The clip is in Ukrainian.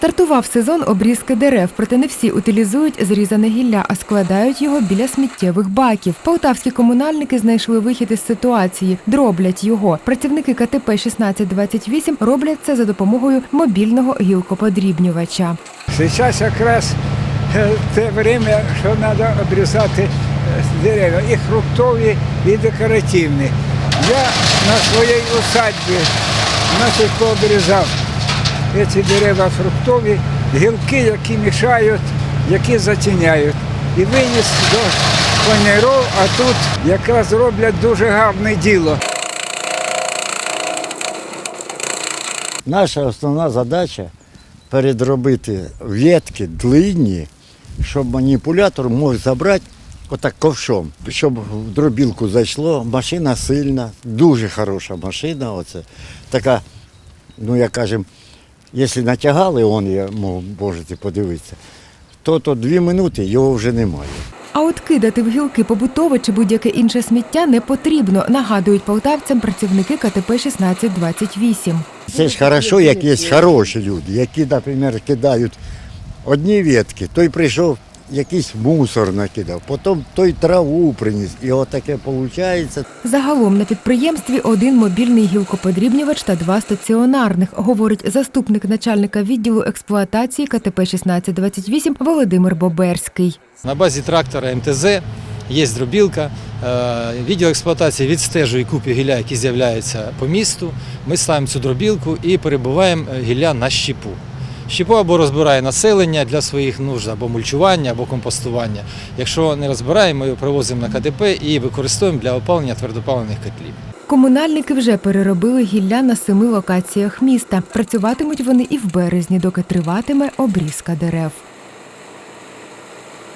Стартував сезон обрізки дерев, проте не всі утилізують зрізане гілля, а складають його біля сміттєвих баків. Полтавські комунальники знайшли вихід із ситуації, дроблять його. Працівники КТП 1628 роблять це за допомогою мобільного гілкоподрібнювача. Сейчас якраз е, те время, що треба обрізати е, дерева, і фруктові, і декоративні. Я на своїй усадьбі значить, пообрізав ці дерева фруктові, гілки, які мішають, які затіняють. І виніс до паніров, а тут якраз роблять дуже гарне діло. Наша основна задача передробити ветки длинні, щоб маніпулятор мог забрати отак ковшом, щоб в дробілку зайшло. Машина сильна, дуже хороша машина. Оце. Така, ну як кажемо, якщо натягали, он, я мов, можете подивитися, то, то дві минути його вже немає. А от кидати в гілки побутове чи будь-яке інше сміття не потрібно, нагадують полтавцям працівники КТП 1628. Це ж хорошо, як є хороші люди, які, наприклад, кидають одні ветки, той прийшов, якийсь мусор накидав, потім той траву приніс. І отаке виходить. Загалом на підприємстві один мобільний гілкоподрібнювач та два стаціонарних, говорить заступник начальника відділу експлуатації КТП 1628 Володимир Боберський. На базі трактора МТЗ є дробілка. Е, Відділ експлуатації відстежує купи гілля, які з'являються по місту. Ми ставимо цю дробілку і перебуваємо е, гілля на щепу. Щепу або розбирає населення для своїх нужд, або мульчування, або компостування. Якщо не розбирає, ми його привозимо на КДП і використовуємо для опалення твердопалених котлів. Комунальники вже переробили гілля на семи локаціях міста. Працюватимуть вони і в березні, доки триватиме обрізка дерев.